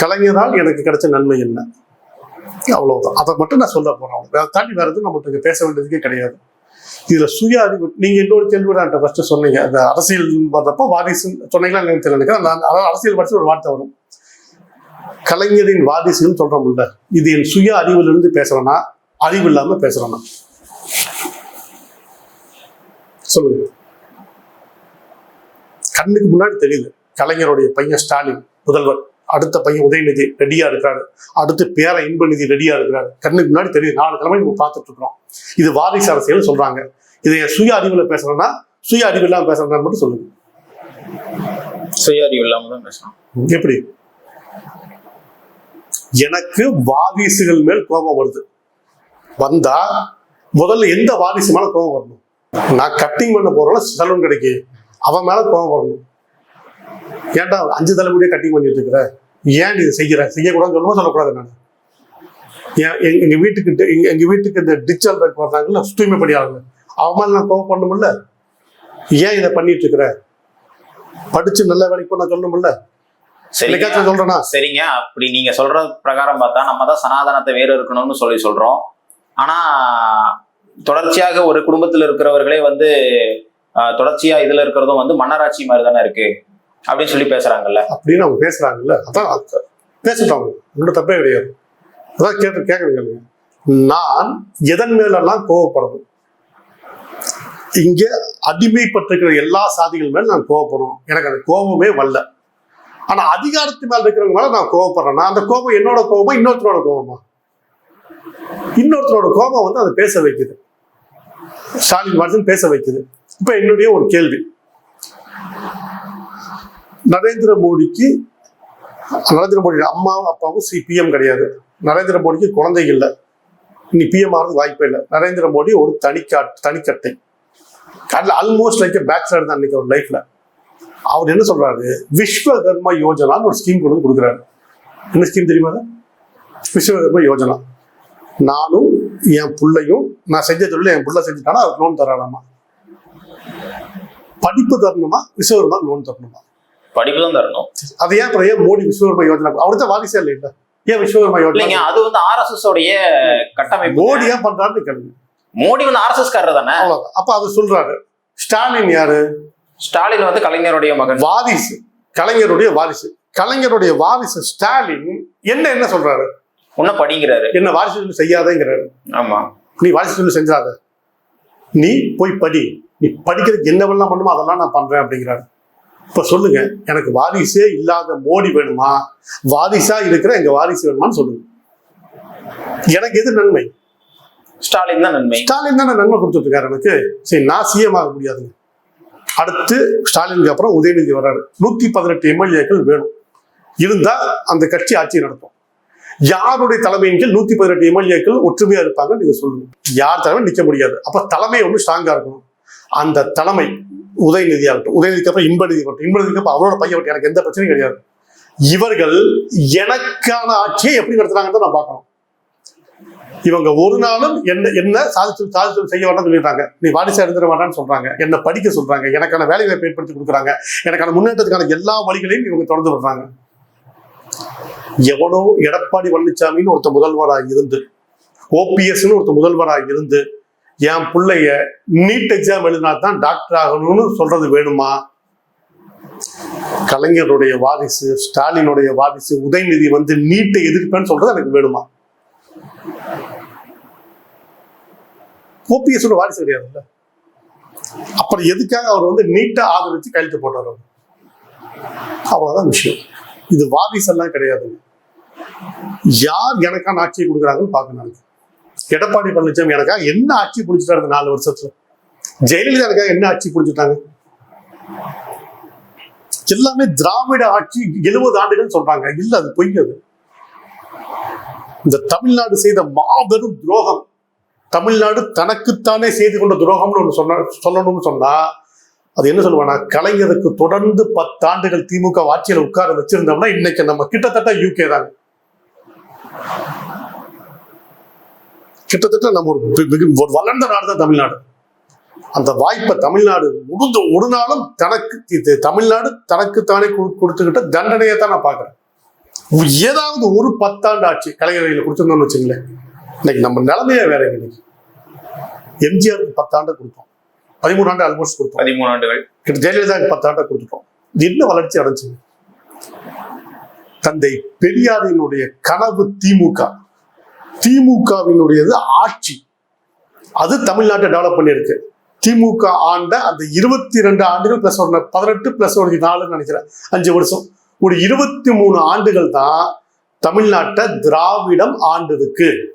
கலைஞரால் எனக்கு கிடைச்ச நன்மை என்ன? அவ்வளவுதான். அதை மட்டும் நான் சொல்ல போறேன். வேற தாண்டி வேற எதுவும் நம்மகிட்ட பேச வேண்டியதுக்கே கிடையாது. இதுல சுய அறிவு நீங்க இன்னொரு கேள்வி கூட ஃபர்ஸ்ட் சொன்னீங்க. அந்த அரசியல் வர்றப்போ வாரிசு சொன்னீங்களா எனக்கு தெரியல நான் அரசியல் படிச்சு ஒரு வார்த்தை வரும். கலைஞரின் வாரிசுன்னு சொல்றோம்ல. இது என் சுய அறிவுல இருந்து பேசுறேன்னா அறிவு இல்லாம பேசுறேன்னா சொல்லுங்க. கண்ணுக்கு முன்னாடி தெரியுது. கலைஞருடைய பையன் ஸ்டாலின் முதல்வர். அடுத்த பையன் உதயநிதி ரெடியா இருக்கிறாரு. அடுத்து பேர இன்பநிதி ரெடியா இருக்கிறாரு. கண்ணுக்கு முன்னாடி தெரியுது. நாலு கிழமை நம்ம பார்த்துட்டு இருக்கிறோம். இது வாரிசு அரசியல் சொல்றாங்க. இதை சுய அறிவுல பேசுறேன்னா சுய அறிவு இல்லாம பேசுறேன்னு மட்டும் சொல்லுங்க. சுய அறிவு இல்லாம தான் பேசணும். எப்படி? எனக்கு வாரிசுகள் மேல் கோபம் வருது. வந்தா முதல்ல எந்த வாரிசு மேல கோபம் வரணும்? நான் கட்டிங் பண்ண போறோம்ல சலூன் கடைக்கு அவன் மேல கோபம் வரணும். ஏன்டா அஞ்சு தலைமுடியே கட்டிங் பண்ணிட்டு இருக்கிற ஏன் இதை செய்யற செய்யக்கூடாதுன்னு சொல்லுவோம் சொல்லக்கூடாது நான். என் எங்க- எங்க வீட்டுக்கு டி- எங்க எங்க வீட்டுக்கு இந்த டிச்சல் வர்றாங்கல்ல தூய்மை பணியாளர்கள் அவன் மேல நான் கோவம் பண்ணணும்ல ஏன் இதை பண்ணிட்டு இருக்கிற படிச்சு நல்ல வேலைக்கு போனா சொல்லணும்ல சரிங்க. என்னைக்காச்சும் சொல்றேனா? சரிங்க. அப்படி நீங்க சொல்ற பிரகாரம் பார்த்தா நம்ம தான் சனாதனத்தை வேறு இருக்கணும்னு சொல்லி சொல்றோம். ஆனா தொடர்ச்சியாக ஒரு குடும்பத்தில் இருக்கிறவர்களே வந்து தொடர்ச்சியா இதுல இருக்கிறதும் வந்து மன்னராட்சி மாதிரி தானே இருக்கு. அப்படின்னு சொல்லி பேசுறாங்கல்ல. அப்படின்னு அவங்க பேசுறாங்கல்ல. அதான் அது- பேசட்டும் உங்களோட தப்பே கிடையாது. அதான் கேட்டு கேட்கறீங்க நான் எதன் மேலெல்லாம் கோவப்படணும்? இங்கே அடிமைப்பட்டிருக்கிற எல்லா சாதிகள் மேல நான் கோவப்படணும். எனக்கு அந்த கோபமே வரல. ஆனா அதிகாரத்து மேல இருக்கிறவங்க மேல நான் கோவப்படுறேன். நான் அந்த கோபம் என்னோட கோபமா இன்னொருத்தரோட கோபமா? இன்னொருத்தரோட கோபம் வந்து அதை பேச வைக்குது. ஸ்டாலின் வாட்சன் பேச வைக்குது. இப்ப என்னுடைய ஒரு கேள்வி. நரேந்திர மோடிக்கு நரேந்திர மோடி அம்மாவும் அப்பாவும் சி பிஎம் கிடையாது. நரேந்திர மோடிக்கு குழந்தைங்க இல்லை. இனி பிஎம் ஆகிறது வாய்ப்பே இல்லை. நரேந்திர மோடி ஒரு தனிக்கா தனிக்கட்டை. அதில் ஆல்மோஸ்ட் லைக் சைடு தான் அன்னைக்கு அவர் லைஃப்ல அவர் என்ன சொல்றாரு? விஸ்வகர்மா யோஜனான்னு ஒரு ஸ்கீம் கொண்டு வந்து கொடுக்குறாரு. என்ன ஸ்கீம் தெரியுமா விஸ்வகர்மா யோஜனா. நானும் என் பிள்ளையும் நான் செஞ்ச தொழில் என் பிள்ளை செஞ்சுட்டானா அவர் லோன் தரானாமா படிப்பு தரணுமா? விஸ்வகர்மா லோன் தரணுமா? படிப்பு தான் தரணும். அது ஏன் அப்புறம் ஏன் மோடி விஸ்வகர்மா யோஜனா அவர் தான் வாரிசே இல்லை இல்ல? ஏன் விஸ்வகர்மா யோஜனா? அது வந்து ஆர்எஸ்எஸ் உடைய கட்டமைப்பு. மோடி ஏன் பண்றாருன்னு கேளுங்க. மோடி வந்து ஆர்எஸ்எஸ் காரர் தானே அப்ப அது சொல்றாரு. ஸ்டாலின் யாரு? ஸ்டாலின் வந்து கலைஞருடைய மகன். வாரிசு. கலைஞருடைய வாரிசு. கலைஞருடைய வாரிசு ஸ்டாலின் என்ன என்ன சொல்றாரு? இன்னும் படிங்கிறாரு. என்ன வாரிசு சொல்லி செய்யாதேங்கிறாரு. ஆமா. நீ வாரிசு சொல்லி செஞ்சாத. நீ போய் படி. நீ படிக்கிறதுக்கு என்னவெல்லாம் பண்ணுமோ அதெல்லாம் நான் பண்றேன் அப்படிங்கிறாரு. இப்ப சொல்லுங்க எனக்கு வாரிசே இல்லாத மோடி வேணுமா? வாரிசா இருக்கிற எங்க வாரிசு வேணுமான்னு சொல்லுங்க. எனக்கு எது நன்மை? ஸ்டாலின் தான் நன்மை. ஸ்டாலின் தானே நன்மை கொடுத்துட்டு இருக்காரு எனக்கு. சரி நான் சிஎம் ஆக முடியாதுங்க. அடுத்து ஸ்டாலினுக்கு அப்புறம் உதயநிதி வர்றாரு. நூத்தி பதினெட்டு எம்எல்ஏக்கள் வேணும். இருந்தா அந்த கட்சி ஆட்சி நடத்தும். யாருடைய தலைமையின் கீழ் நூத்தி பதினெட்டு எம்எல்ஏக்கள் ஒற்றுமையா இருப்பாங்க நீங்க சொல்லுங்க. யார் தலைமை நிக்க முடியாது. அப்ப தலைமை ஒன்று ஸ்ட்ராங்கா இருக்கணும். அந்த தலைமை உதயநிதி ஆகட்டும் உதயநிதிக்கு அப்புறம் இன்பநிதி ஆகட்டும் இன்பநிதிக்கு அப்புறம் அவரோட பையன் எனக்கு எந்த பிரச்சனையும் கிடையாது. இவர்கள் எனக்கான ஆட்சியை எப்படி நடத்துறாங்கன்னு நான் பார்க்கணும். இவங்க ஒரு நாளும் என்ன என்ன சாதிச்சு சாதிச்சு செய்ய வேண்டாம்னு சொல்லிடுறாங்க. நீ வாரிசா இருந்துட வேண்டாம்னு சொல்றாங்க. என்ன படிக்க சொல்றாங்க. எனக்கான வேலை வாய்ப்பு ஏற்படுத்தி கொடுக்குறாங்க. எனக்கான முன்னேற்றத்துக்கான எல்லா வழிகளையும் இவங்க தொடர்ந்து விடுறாங்க எவனோ எடப்பாடி பழனிசாமின்னு ஒருத்த முதல்வராக இருந்து ஓபிஎஸ்ன்னு ஒருத்த முதல்வராக இருந்து என் பிள்ளைய நீட் எக்ஸாம் எழுதினா தான் டாக்டர் ஆகணும்னு சொல்றது வேணுமா? கலைஞருடைய வாரிசு ஸ்டாலினுடைய வாரிசு உதயநிதி வந்து நீட்டை எதிர்ப்பேன்னு சொல்றது எனக்கு வேணுமா? ஓபிஎஸ் வாரிசு கிடையாதுல்ல? அப்புறம் எதுக்காக அவர் வந்து நீட்டை ஆதரிச்சு கையெழுத்து போட்டார் அவர்? அவ்வளவுதான் விஷயம். இது வாரிசு எல்லாம் கிடையாது. யார் எனக்கான ஆட்சியை கொடுக்குறாங்கன்னு பார்க்கணும். எடப்பாடி பழனிசாமி எனக்காக என்ன ஆட்சி பிடிச்சிட்டாரு இந்த நாலு வருஷத்துல? ஜெயலலிதா எனக்காக என்ன ஆட்சி பிடிச்சிட்டாங்க? எல்லாமே திராவிட ஆட்சி எழுபது ஆண்டுகள் சொல்றாங்க. இல்ல அது பொய் அது. இந்த தமிழ்நாடு செய்த மாபெரும் துரோகம் தமிழ்நாடு தனக்குத்தானே செய்து கொண்ட துரோகம்னு ஒன்று சொன்ன சொல்லணும்னு சொன்னா அது என்ன சொல்லுவானா கலைஞருக்கு தொடர்ந்து பத்தாண்டுகள் திமுக ஆட்சியில் உட்கார வச்சிருந்தோம்னா இன்னைக்கு நம்ம கிட்டத்தட்ட யூகே தாங்க. கிட்டத்தட்ட நம்ம ஒரு ஒரு வளர்ந்த நாடு தான் தமிழ்நாடு. அந்த வாய்ப்பை தமிழ்நாடு முடிந்து ஒரு நாளும் தனக்கு தமிழ்நாடு தனக்குத்தானே கு- கொடுத்துக்கிட்ட தண்டனையை தான் நான் பார்க்குறேன். ஏதாவது ஒரு பத்தாண்டு ஆட்சி கலைஞர்களை கொடுத்துருந்தோம்னு வச்சுங்களேன். இன்னைக்கு நம்ம நிலைமையே வேற இன்னைக்கு. எம்ஜிஆருக்கு பத்தாண்டு கொடுத்தோம். பதிமூணு ஆண்டு ஆல்மோஸ்ட் கொடுத்தோம். பதிமூணு ஆண்டுகள். கிட்ட ஜெயலலிதாவுக்கு பத்தாண்டை கொடுத்துட்டோம். என்ன வளர்ச்சி அடைஞ்சுங்க தந்தை பெரியாரினுடைய கனவு திமுக. திமுகவினுடையது ஆட்சி. அது தமிழ்நாட்டை டெவலப் பண்ணியிருக்கு. திமுக ஆண்ட அந்த இருபத்தி ரெண்டு ஆண்டுகள் பிளஸ் ஒரு பதினெட்டு பிளஸ் ஒரு நாலுன்னு நினைக்கிறேன். அஞ்சு வருஷம். ஒரு இருபத்தி மூணு ஆண்டுகள் தான் தமிழ்நாட்டை திராவிடம் ஆண்டதுக்கு.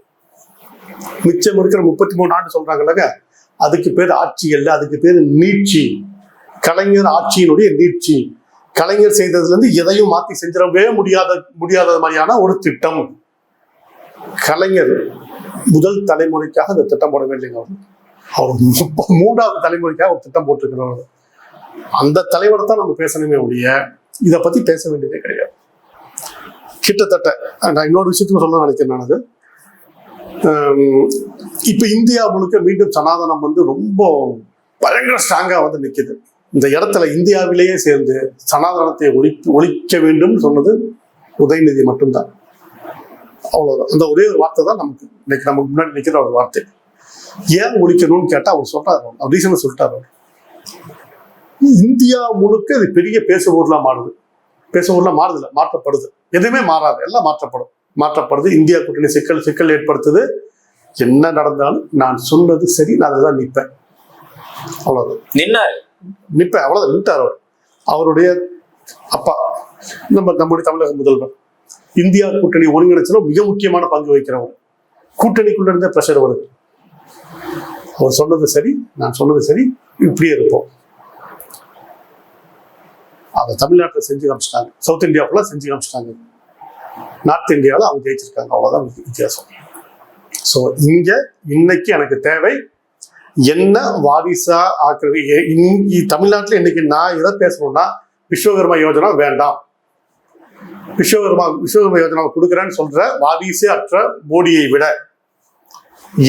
மிச்சம் இருக்கிற முப்பத்தி மூணு ஆண்டு சொல்றாங்கல்லங்க. அதுக்கு பேர் ஆட்சி அல்ல அதுக்கு பேர் நீட்சி. கலைஞர் ஆட்சியினுடைய நீட்சி. கலைஞர் செய்ததுல இருந்து எதையும் மாத்தி செஞ்சிடவே முடியாத முடியாத மாதிரியான ஒரு திட்டம். கலைஞர் முதல் தலைமுறைக்காக அந்த திட்டம் போடவே இல்லைங்க அவர். அவர் மூன்றாவது தலைமுறைக்காக ஒரு திட்டம் போட்டிருக்கிறவர் அந்த தலைவரை தான் நம்ம பேசணுமே ஒழிய இதை பத்தி பேச வேண்டியதே கிடையாது. கிட்டத்தட்ட நான் இன்னொரு விஷயத்துக்கு சொல்ல நினைக்கிறேன் நான் அது. இப்போ இப்ப இந்தியா முழுக்க மீண்டும் சனாதனம் வந்து ரொம்ப பயங்கர ஸ்ட்ராங்கா வந்து நிற்கிது இந்த இடத்துல இந்தியாவிலேயே சேர்ந்து சனாதனத்தை ஒழி ஒழிக்க வேண்டும் சொன்னது உதயநிதி மட்டும்தான். அவ்வளவுதான். அந்த ஒரே ஒரு வார்த்தை தான் நமக்கு இன்னைக்கு நமக்கு முன்னாடி நிக்கிற ஒரு வார்த்தை. ஏன் ஒழிக்கணும்னு கேட்டா அவர் சொல்றாரு அவர். ரீசன் சொல்லிட்டாரு அவர். இந்தியா முழுக்க இது பெரிய பேசுபொருளா மாறுது. பேசுபொருளா மாறுதுல மாற்றப்படுது. எதுவுமே மாறாது எல்லாம் மாற்றப்படும். மாற்றப்படுது இந்தியா கூட்டணி சிக்கல் சிக்கல் ஏற்படுத்துது. என்ன நடந்தாலும் நான் சொன்னது சரி நான் அதுதான் நிற்பேன். அவ்வளவுதான். நின்னாரு. நிற்பேன் அவ்வளவுதான் நின்ட்டார் அவர். அவருடைய அப்பா நம்ம நம்முடைய தமிழக முதல்வர். இந்தியா கூட்டணி ஒருங்கிணைச்சல மிக முக்கியமான பங்கு வகிக்கிறவர் கூட்டணிக்குள்ள இருந்த பிரஷர் வருது அவர் சொன்னது சரி நான் சொன்னது சரி இப்படியே இருப்போம். அதை தமிழ்நாட்டில் செஞ்சு காமிச்சிட்டாங்க. சவுத் இந்தியா ஃபுல்லாக செஞ்சு காமிச்சிட்டாங்க. நார்த் இந்தியாவில் அவங்க ஜெயிச்சிருக்காங்க. அவ்வளோதான் வித்தியாசம். ஸோ இங்கே இன்னைக்கு எனக்கு தேவை என்ன வாரிசா ஆக்குறது. தமிழ்நாட்டில் இ- தமிழ்நாட்டுல இன்னைக்கு நான் எதை பேசணும்னா விஸ்வகர்மா யோஜனா வேண்டாம். விஸ்வகர்மா விஸ்வகர்ம யோஜனா கொடுக்குறேன்னு சொல்ற வாரிசு அற்ற மோடியை விட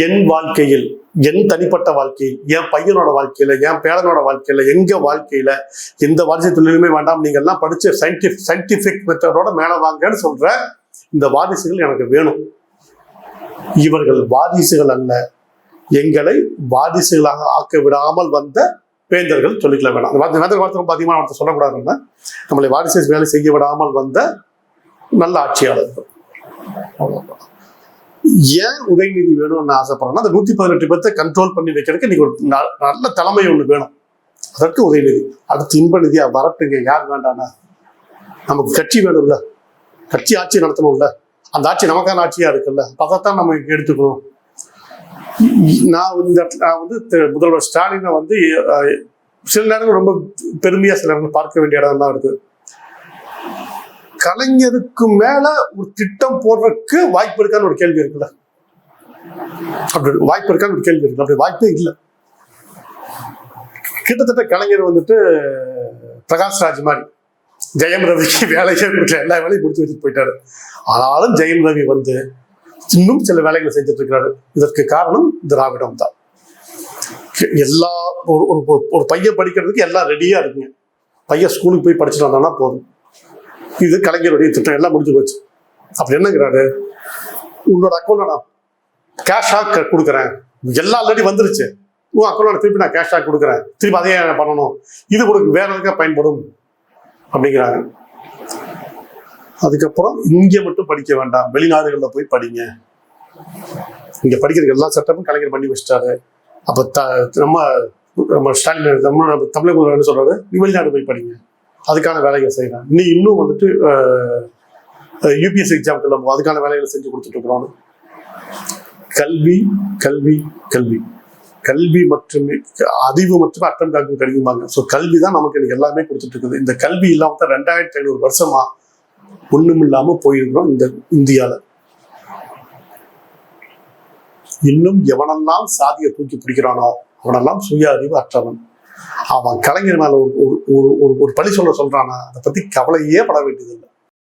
என் வாழ்க்கையில் என் தனிப்பட்ட வாழ்க்கையில் என் பையனோட வாழ்க்கையில என் பேரனோட வாழ்க்கையில எங்க வாழ்க்கையில எந்த வாரிசு தொழிலுமே வேண்டாம் நீங்க எல்லாம் படிச்ச சயின்டிஃபிக் சயின்டிபிக் மெத்தடோட மேல வாங்கன்னு சொல்ற இந்த வாரிசுகள் எனக்கு வேணும். இவர்கள் வாரிசுகள் அல்ல. எங்களை வாரிசுகளாக ஆக்க விடாமல் வந்த வேந்தர்கள் சொல்லிக்கல வேணாம். வேந்தர் வார்த்தை ரொம்ப அதிகமான வார்த்தை நம்மளை வாரிசு வேலை செய்ய விடாமல் வந்த நல்ல ஆட்சியாளர்கள் அவ்வளவுதான். ஏன் உதயநிதி வேணும்னு ஆசைப்படுறேன்னா அந்த நூத்தி பதினெட்டு பேர்த்த கண்ட்ரோல் பண்ணி வைக்கிறதுக்கு இன்னைக்கு ஒரு ந- நல்ல தலைமை ஒன்று வேணும். அதற்கு உதயநிதி. அடுத்து இன்ப நிதியா வரட்டுங்க. யார் வேண்டானா? நமக்கு கட்சி வேணும்ல. கட்சி ஆட்சி நடத்தணும்ல. அந்த ஆட்சி நமக்கான ஆட்சியா இருக்குல்ல. அதைத்தான் நம்ம எடுத்துக்கணும். நான் இந்த நான் வந்து முதல்வர் ஸ்டாலினை வந்து சில நேரங்கள் ரொம்ப பெருமையா சில நேரங்கள் பார்க்க வேண்டிய இடம் தான் இருக்கு. கலைஞருக்கு மேல ஒரு திட்டம் போடுறதுக்கு வாய்ப்பு இருக்கான்னு ஒரு கேள்வி இருக்குல்ல? அப்படி வாய்ப்பு இருக்கான்னு ஒரு கேள்வி இருக்கு அப்படி வாய்ப்பே இல்லை. கிட்டத்தட்ட கலைஞர் வந்துட்டு பிரகாஷ் ராஜ் மாதிரி. ஜெயம் ரவிக்கு வேலையே கொடுக்கல எல்லா வேலையும் முடிச்சு வச்சுட்டு போயிட்டாரு. ஆனாலும் ஜெயம் ரவி வந்து இன்னும் சில வேலைகளை செஞ்சுட்டு இருக்கிறாரு இதற்கு காரணம் திராவிடம் தான். எல்லா ஒரு ஒரு ஒரு- பையன் படிக்கிறதுக்கு எல்லாம் ரெடியா இருக்குங்க. பையன் ஸ்கூலுக்கு போய் படிச்சுட்டு வந்தானா போதும். இது கலைஞருடைய திட்டம் எல்லாம் முடிஞ்சு போச்சு. அப்படி என்னங்கிறாரு உன்னோட அக்கௌண்ட்ல நான் கேஷாக கொடுக்குறேன். எல்லாம் ஆல்ரெடி வந்துருச்சு. உன் அக்கௌண்ட்ல திருப்பி நான் கேஷாக கொடுக்குறேன். திருப்பி அதே நான் பண்ணணும். இது உனக்கு வேற எதுக்காக பயன்படும்? அப்படிங்கிறாங்க அதுக்கப்புறம் இங்கே மட்டும் படிக்க வேண்டாம். வெளிநாடுகளில் போய் படிங்க. இங்கே படிக்கிறதுக்கு எல்லா சட்டமும் கலைஞர் பண்ணி வச்சிட்டாரு. அப்போ த நம்ம நம்ம ஸ்டாலின் நம்ம தமிழக என்ன சொல்றாரு? நீ வெளிநாடு போய் படிங்க. அதுக்கான வேலைகளை செய்யலாம் நீ இன்னும் வந்துட்டு யூபிஎஸ்சி எக்ஸாம்க்கு நம்ம அதுக்கான வேலைகளை செஞ்சு கொடுத்துட்டு இருக்கிறோம். கல்வி கல்வி கல்வி. கல்வி மற்றும் அறிவு மற்றும் அட்டம் காக்கும் கல்விம்பாங்க. ஸோ கல்வி தான் நமக்கு இன்னைக்கு எல்லாமே கொடுத்துட்டு இருக்குது. இந்த கல்வி இல்லாமல் தான் ரெண்டாயிரத்தி ஐநூறு வருஷமா ஒன்றும் இல்லாமல் போயிருக்கிறோம் இந்த இந்தியாவில் இன்னும் எவனெல்லாம் சாதியை தூக்கி பிடிக்கிறானோ அவனெல்லாம் சுய அறிவு அற்றவன். அவன் கலைஞர் மேல ஒரு ஒரு- ஒரு ஒரு ஒரு பழி சொல்ல சொல்றானா அதை பத்தி கவலையே பட வேண்டியதில்லை.